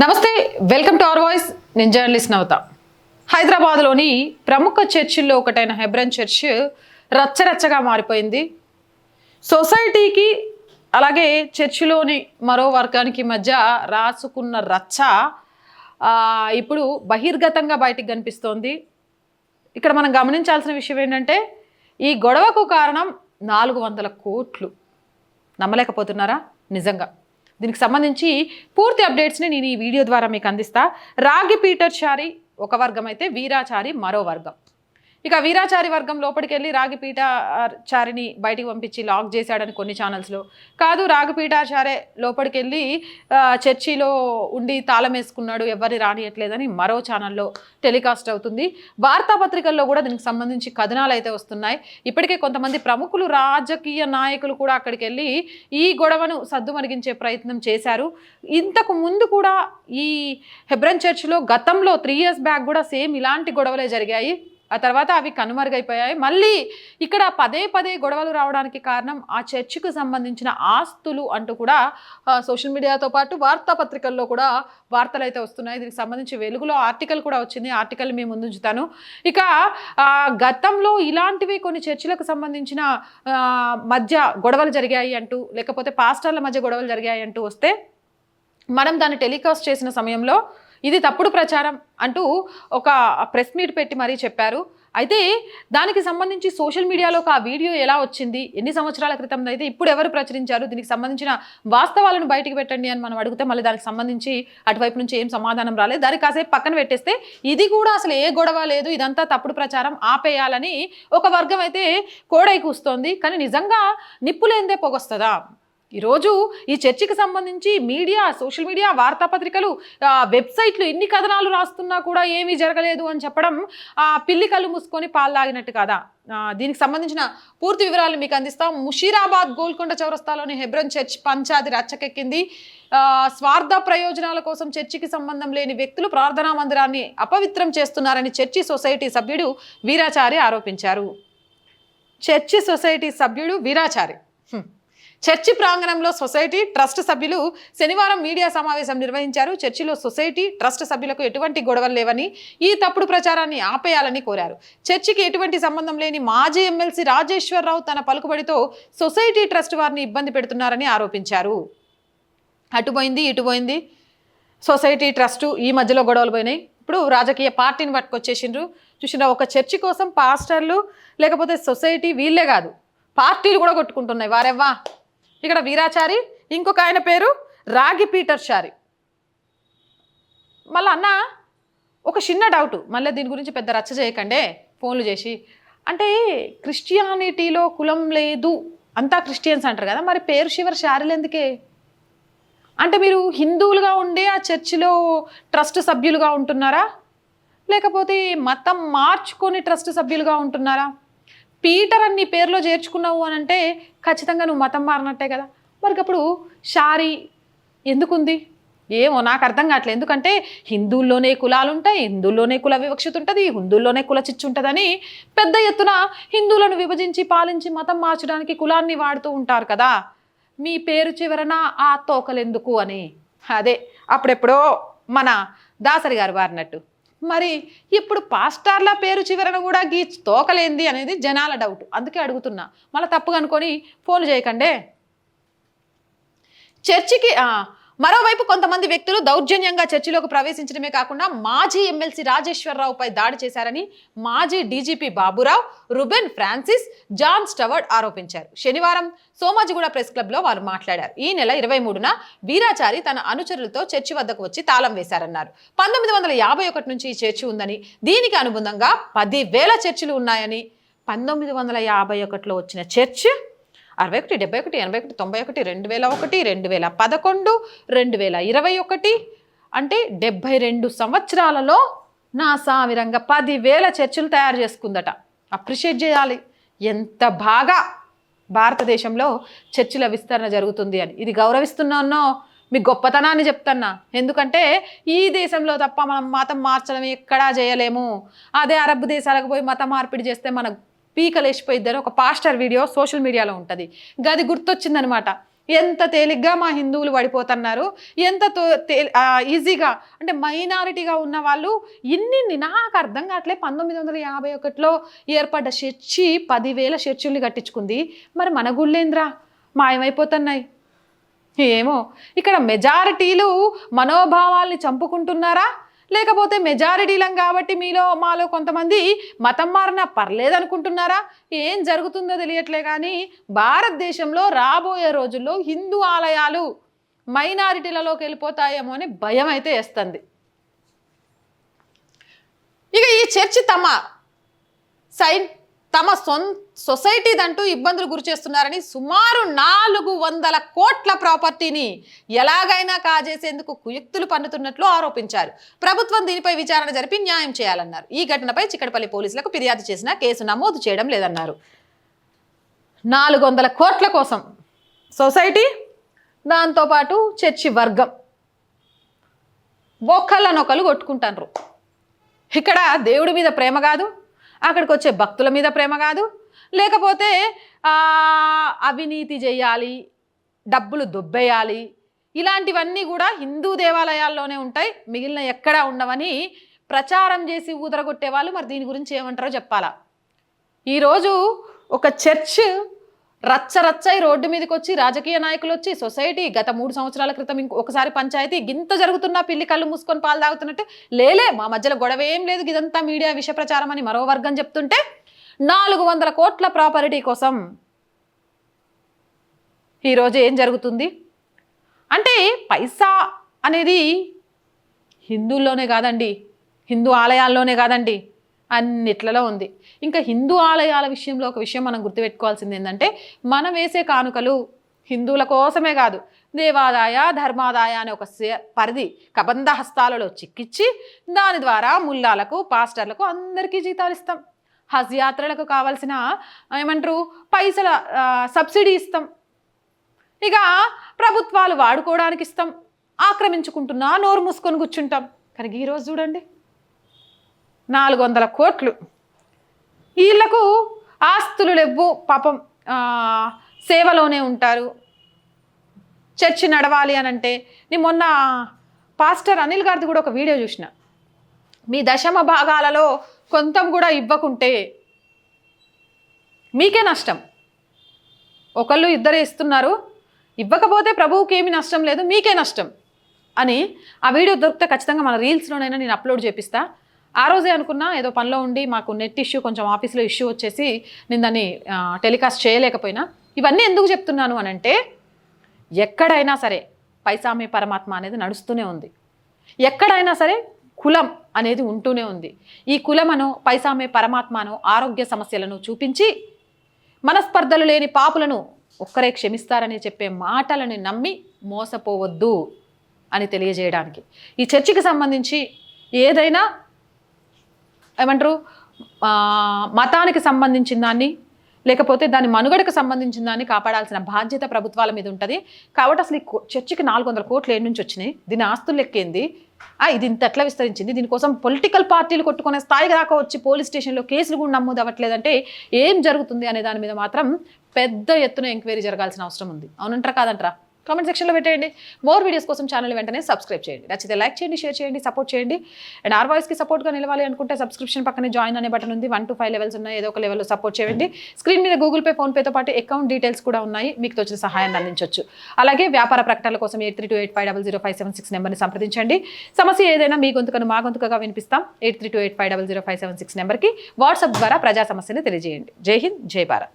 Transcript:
నమస్తే welcome to our voice. నేను journalist Navatha. హైదరాబాద్లోని ప్రముఖ చర్చిల్లో ఒకటైన హెబ్రన్ చర్చ్ రచ్చరచ్చగా మారిపోయింది. సొసైటీకి అలాగే చర్చిలోని మరో వర్గానికి మధ్య రాసుకున్న రచ్చ ఇప్పుడు బహిర్గతంగా బయటికి కనిపిస్తోంది. ఇక్కడ మనం గమనించాల్సిన విషయం ఏంటంటే ఈ గొడవకు కారణం నాలుగు వందల కోట్లు. నమ్మలేకపోతున్నారా? నిజంగా. దీనికి సంబంధించి పూర్తి అప్డేట్స్ని నేను ఈ వీడియో ద్వారా మీకు అందిస్తా. రాగి పీటర్ చారి ఒక వర్గం అయితే వీరాచారి మరో వర్గం. ఇక వీరాచారి వర్గం లోపలికి వెళ్ళి రాగి బయటికి పంపించి లాక్ చేశాడని కొన్ని ఛానల్స్లో కాదు రాగిపీఠాచారే లోపలికెళ్ళి లోపలికి వెళ్ళి చర్చిలో ఉండి తాళం వేసుకున్నాడు ఎవరిని రానియట్లేదని మరో ఛానల్లో టెలికాస్ట్ అవుతుంది. వార్తాపత్రికల్లో కూడా దీనికి సంబంధించి కథనాలు అయితే వస్తున్నాయి. ఇప్పటికే కొంతమంది ప్రముఖులు రాజకీయ నాయకులు కూడా అక్కడికి వెళ్ళి ఈ గొడవను సద్దుమణిగించే ప్రయత్నం చేశారు. ఇంతకు ముందు కూడా ఈ హెబ్రన్ చర్చ్లో గతంలో త్రీ ఇయర్స్ బ్యాక్ కూడా సేమ్ ఇలాంటి గొడవలే జరిగాయి. ఆ తర్వాత అవి కనుమరుగైపోయాయి. మళ్ళీ ఇక్కడ పదే పదే గొడవలు రావడానికి కారణం ఆ చర్చికి సంబంధించిన ఆస్తులు అంటూ కూడా సోషల్ మీడియాతో పాటు వార్తాపత్రికల్లో కూడా వార్తలు అయితే వస్తున్నాయి. దీనికి సంబంధించి వెలుగులో ఆర్టికల్ కూడా వచ్చింది. ఆర్టికల్ మేము ముందుంచుతాను. ఇక గతంలో ఇలాంటివి కొన్ని చర్చిలకు సంబంధించిన మధ్య గొడవలు జరిగాయి అంటూ లేకపోతే పాస్టర్ల మధ్య గొడవలు జరిగాయి అంటూ వస్తే మనం దాన్ని టెలికాస్ట్ చేసిన సమయంలో ఇది తప్పుడు ప్రచారం అంటూ ఒక ప్రెస్ మీట్ పెట్టి మరీ చెప్పారు. అయితే దానికి సంబంధించి సోషల్ మీడియాలో ఆ వీడియో ఎలా వచ్చింది? ఎన్ని సంవత్సరాల క్రితం అయితే ఇప్పుడు ఎవరు ప్రచురించారు? దీనికి సంబంధించిన వాస్తవాలను బయటికి పెట్టండి అని మనం అడిగితే మళ్ళీ దానికి సంబంధించి అటువైపు నుంచి ఏం సమాధానం రాలేదు. దానికి కాసేపు పక్కన పెట్టేస్తే ఇది కూడా అసలు ఏ గొడవ లేదు ఇదంతా తప్పుడు ప్రచారం ఆపేయాలని ఒక వర్గం అయితే కోడై కూస్తోంది. కానీ నిజంగా నిప్పులేందే పొగొస్తుందా? ఈరోజు ఈ చర్చికి సంబంధించి మీడియా సోషల్ మీడియా వార్తాపత్రికలు వెబ్సైట్లు ఎన్ని కథనాలు రాస్తున్నా కూడా ఏమీ జరగలేదు అని చెప్పడం పిల్లి కళ్ళు మూసుకొని పాల్లాగినట్టు కదా. దీనికి సంబంధించిన పూర్తి వివరాలు మీకు అందిస్తాం. ముషీరాబాద్ గోల్కొండ చౌరస్తాలోని హెబ్రన్ చర్చ్ పంచాది రచ్చకెక్కింది. స్వార్థ ప్రయోజనాల కోసం చర్చికి సంబంధం లేని వ్యక్తులు ప్రార్థనా మందిరాన్ని అపవిత్రం చేస్తున్నారని చర్చి సొసైటీ సభ్యుడు వీరాచారి ఆరోపించారు. చర్చి సొసైటీ సభ్యుడు వీరాచారి. చర్చి ప్రాంగణంలో సొసైటీ ట్రస్ట్ సభ్యులు శనివారం మీడియా సమావేశం నిర్వహించారు. చర్చిలో సొసైటీ ట్రస్ట్ సభ్యులకు ఎటువంటి గొడవలు లేవని ఈ తప్పుడు ప్రచారాన్ని ఆపేయాలని కోరారు. చర్చికి ఎటువంటి సంబంధం లేని మాజీ ఎమ్మెల్సీ రాజేశ్వరరావు తన పలుకుబడితో సొసైటీ ట్రస్ట్ వారిని ఇబ్బంది పెడుతున్నారని ఆరోపించారు. అటుపోయింది ఇటుపోయింది సొసైటీ ట్రస్టు ఈ మధ్యలో గొడవలు పోయినాయి. ఇప్పుడు రాజకీయ పార్టీని పట్టుకొచ్చేసిండ్రు. చూసిన ఒక చర్చి కోసం పాస్టర్లు లేకపోతే సొసైటీ వీళ్ళే కాదు. పార్టీలు కూడా కొట్టుకుంటున్నాయి. వారెవ్వా? ఇక్కడ వీరాచారి ఇంకొక ఆయన పేరు రాగి పీటర్ చారి మళ్ళీ అన్న ఒక చిన్న డౌట్ మళ్ళీ దీని గురించి పెద్ద రచ్చ చేయకండే ఫోన్లు చేసి. అంటే క్రిస్టియానిటీలో కులం లేదు అంతా క్రిస్టియన్స్ అంటారు కదా మరి పేరు శివర్ శారీలు ఎందుకే? అంటే మీరు హిందువులుగా ఉండే ఆ చర్చిలో ట్రస్ట్ సభ్యులుగా ఉంటున్నారా? లేకపోతే మతం మార్చుకొని ట్రస్ట్ సభ్యులుగా ఉంటున్నారా? పీటర్ అని నీ పేరులో చేర్చుకున్నావు అని అంటే ఖచ్చితంగా నువ్వు మతం మారినట్టే కదా. మరి అప్పుడు షారీ ఎందుకుంది? ఏమో నాకు అర్థం కావట్లేదు. ఎందుకంటే హిందువుల్లోనే కులాలు ఉంటాయి హిందువుల్లోనే కుల వివక్షత ఉంటుంది హిందువుల్లోనే కుల చిచ్చు ఉంటుందని పెద్ద ఎత్తున హిందువులను విభజించి పాలించి మతం మార్చడానికి కులాన్ని వాడుతూ ఉంటారు కదా. మీ పేరు చివరన ఆ తోకలెందుకు అని. అదే అప్పుడెప్పుడో మన దాసరి గారు వారినట్టు మరి ఇప్పుడు పాస్టార్ల పేరు చివరన కూడా గీ తోకలేంది అనేది జనాల డౌట్ అందుకే అడుగుతున్నా. మళ్ళీ తప్పుగా అనుకొని ఫోన్ చేయకండే. చర్చికి మరోవైపు కొంతమంది వ్యక్తులు దౌర్జన్యంగా చర్చిలోకి ప్రవేశించడమే కాకుండా మాజీ ఎమ్మెల్సీ రాజేశ్వరరావుపై దాడి చేశారని మాజీ DGP Baburao Reuben Francis John Steward ఆరోపించారు. శనివారం సోమాజిగూడ ప్రెస్ క్లబ్లో వారు మాట్లాడారు. ఈ నెల ఇరవై మూడున వీరాచారి తన అనుచరులతో చర్చి వద్దకు వచ్చి తాళం వేశారన్నారు. పంతొమ్మిది వందల యాభై ఒకటి నుంచి ఈ చర్చి ఉందని దీనికి అనుబంధంగా పదివేల చర్చిలు ఉన్నాయని పంతొమ్మిది వందల యాభై ఒకటిలో వచ్చిన చర్చ్ అరవై ఒకటి డెబ్బై ఒకటి ఎనభై ఒకటి తొంభై ఒకటి రెండు వేల ఒకటి రెండు వేల పదకొండు రెండు వేల ఇరవై ఒకటి. అంటే డెబ్బై రెండు సంవత్సరాలలో నా సామిరంగా పదివేల చర్చిలు తయారు చేసుకుందట. అప్రిషియేట్ చేయాలి. ఎంత బాగా భారతదేశంలో చర్చిల విస్తరణ జరుగుతుంది అని. ఇది గౌరవిస్తున్నానో మీ గొప్పతనాన్ని చెప్తున్నా. ఎందుకంటే ఈ దేశంలో తప్ప మనం మతం మార్చడం ఎక్కడా చేయలేము. అదే అరబ్ దేశాలకు పోయి మత మార్పిడి చేస్తే మన పీకలేసిపోయిద్దని ఒక పాస్టర్ వీడియో సోషల్ మీడియాలో ఉంటుంది. గది గుర్తొచ్చిందనమాట. ఎంత తేలిగ్గా మా హిందువులు పడిపోతున్నారు ఎంత తో- ఈజీగా అంటే మైనారిటీగా ఉన్న వాళ్ళు ఇన్ని నాకు అర్థం కావట్లే పంతొమ్మిది వందల యాభై ఒకటిలో ఏర్పడ్డ చర్చి పదివేల చర్చిల్ని కట్టించుకుంది. మరి మన గుళ్ళేంద్రా? మాయమైపోతున్నాయి ఏమో ఇక్కడ మెజారిటీలు మనోభావాల్ని చంపుకుంటున్నారా? లేకపోతే మెజారిటీలం కాబట్టి మీలో మాలో కొంతమంది మతం మారినా పర్లేదనుకుంటున్నారా? ఏం జరుగుతుందో తెలియట్లే కానీ భారతదేశంలో రాబోయే రోజుల్లో హిందూ ఆలయాలు మైనారిటీలలోకి వెళ్ళిపోతాయేమో అని భయం అయితే వేస్తుంది. ఇక ఈ చర్చి తమ సైన్ తమ సొం సొసైటీదంటూ ఇబ్బందులు గురి చేస్తున్నారని సుమారు నాలుగు వందల కోట్ల ప్రాపర్టీని ఎలాగైనా కాజేసేందుకు కుయుక్తులు పన్నుతున్నట్లు ఆరోపించారు. ప్రభుత్వం దీనిపై విచారణ జరిపి న్యాయం చేయాలన్నారు. ఈ ఘటనపై చిక్కడపల్లి పోలీసులకు ఫిర్యాదు చేసినా కేసు నమోదు చేయడం లేదన్నారు. నాలుగు వందల కోట్ల కోసం సొసైటీ దాంతోపాటు చర్చి వర్గం ఒకళ్ళనొకళ్ళు కొట్టుకుంటారు ఇక్కడ దేవుడి మీద ప్రేమ కాదు అక్కడికి వచ్చే భక్తుల మీద ప్రేమ కాదు. లేకపోతే అవినీతి చేయాలి డబ్బులు దొబ్బేయాలి ఇలాంటివన్నీ కూడా హిందూ దేవాలయాల్లోనే ఉంటాయి. మిగిలిన ఎక్కడా ఉండవని ప్రచారం చేసి ఊదరగొట్టే వాళ్ళు మరి దీని గురించి ఏమంటారో చెప్పాలా? ఈరోజు ఒక చర్చ్ రచ్చ రచ్చై రోడ్డు మీదకి వచ్చి రాజకీయ నాయకులు వచ్చి సొసైటీ గత మూడు సంవత్సరాల క్రితం ఇంకొకసారి పంచాయతీ గింత జరుగుతున్నా పిల్లి కళ్ళు మూసుకొని పాలు తాగుతున్నట్టు లేలే మా మధ్యలో గొడవ ఏం లేదు ఇదంతా మీడియా విష ప్రచారం అని మరో వర్గం చెప్తుంటే నాలుగు వందల కోట్ల ప్రాపర్టీ కోసం ఈరోజు ఏం జరుగుతుంది? అంటే పైసా అనేది హిందువుల్లోనే కాదండి హిందూ ఆలయాల్లోనే కాదండి. అన్నిట్లలో ఉంది. ఇంకా హిందూ ఆలయాల విషయంలో ఒక విషయం మనం గుర్తుపెట్టుకోవాల్సింది ఏంటంటే మనం వేసే కానుకలు హిందువుల కోసమే కాదు దేవాదాయ ధర్మాదాయ అనే ఒక సే- పరిధి కబంధ హస్తాలలో చిక్కిచ్చి దాని ద్వారా ముల్లాలకు పాస్టర్లకు అందరికీ జీతాలు ఇస్తాం. హజ్ యాత్రలకు కావాల్సిన ఏమంటారు పైసల సబ్సిడీ ఇస్తాం. ఇక ప్రభుత్వాలు వాడుకోవడానికి ఇస్తాం ఆక్రమించుకుంటున్నా నోరు మూసుకొని కూర్చుంటాం. కానీ ఈరోజు చూడండి నాలుగు వందల కోట్లు. వీళ్ళకు ఆస్తులు లేవు పాపం సేవలోనే ఉంటారు. చర్చి నడవాలి అని అంటే నేను మొన్న పాస్టర్ అనిల్ గారిది కూడా ఒక వీడియో చూసిన. మీ దశమ భాగాలలో కొంతం కూడా ఇవ్వకుంటే మీకే నష్టం. ఒకళ్ళు ఇద్దరే ఇస్తున్నారు ఇవ్వకపోతే ప్రభువుకి ఏమి నష్టం లేదు మీకే నష్టం. అని ఆ వీడియో దొరికితే ఖచ్చితంగా మన రీల్స్లోనైనా నేను అప్లోడ్ చేపిస్తా. ఆ రోజే అనుకున్నా ఏదో పనిలో ఉండి మాకు నెట్ ఇష్యూ కొంచెం ఆఫీస్లో ఇష్యూ వచ్చేసి నేను దాన్ని టెలికాస్ట్ చేయలేకపోయినా. ఇవన్నీ ఎందుకు చెప్తున్నాను అని అంటే ఎక్కడైనా సరే పైసామి పరమాత్మ అనేది నడుస్తూనే ఉంది. ఎక్కడైనా సరే కులం అనేది ఉంటూనే ఉంది. ఈ కులమను పైసామే పరమాత్మను ఆరోగ్య సమస్యలను చూపించి మనస్పర్ధలు లేని పాపులను ఒక్కరే క్షమిస్తారని చెప్పే మాటలను నమ్మి మోసపోవద్దు అని తెలియజేయడానికి. ఈ చర్చికి సంబంధించి ఏదైనా ఏమంటారు? మతానికి సంబంధించిన దాన్ని లేకపోతే దాని మనుగడకు సంబంధించిన దాన్ని కాపాడాల్సిన బాధ్యత ప్రభుత్వాల మీద ఉంటుంది. కాబట్టి అసలు ఈ చర్చికి నాలుగు వందల కోట్లు ఏడు నుంచి వచ్చినాయి. దీని ఆస్తులు లెక్కేంది ఇది ఇంత ఎట్లా విస్తరించింది? దీనికోసం పొలిటికల్ పార్టీలు కొట్టుకునే స్థాయికి దాకా వచ్చి పోలీస్ స్టేషన్లో కేసులు కూడా నమోదు అవ్వట్లేదంటే ఏం జరుగుతుంది అనే దాని మీద మాత్రం పెద్ద ఎత్తున ఎంక్వైరీ జరగాల్సిన అవసరం ఉంది. అవునంటారా? కాదంటారా? కామెంట్ సెక్షన్లో పెట్టేయండి. మోర్ వీడియోస్ కోసం ఛానల్ వెంటనే సబ్స్క్రైబ్ చేయండి. నచ్చితే లైక్ చేయండి షేర్ చేయండి సపోర్ట్ చేయండి. అండ్ ఆర్ వాయిస్కి సపోర్ట్గా నిలవాలి అనుకుంటే సబ్స్క్రిప్షన్ పక్కనే జాయిన్ అనే బటన్ ఉంది. వన్ టు ఫైవ్ లెవెల్స్ ఉన్నాయి. ఏదో ఒక లెవెల్లో సపోర్ట్ చేయండి. స్క్రీన్ మీద గూగుల్ పే ఫోన్పేతో పాటు అకౌంట్ డీటెయిల్స్ కూడా ఉన్నాయి. మీకు తోచిన సహాయాన్ని అందించవచ్చు అలాగే వ్యాపార ప్రకటనల కోసం eight three two eight five double zero five seven six నెంబర్ని సంప్రదించండి. సమస్య ఏదైనా మీ గొంతుకను మా గొంతుకగా వినిపిస్తాం. Eight three two eight five double zero five seven six నెంబర్కి వాట్సాప్ ద్వారా ప్రజా సమస్యని తెలియజేయండి. జై హింద్ జై భారత్.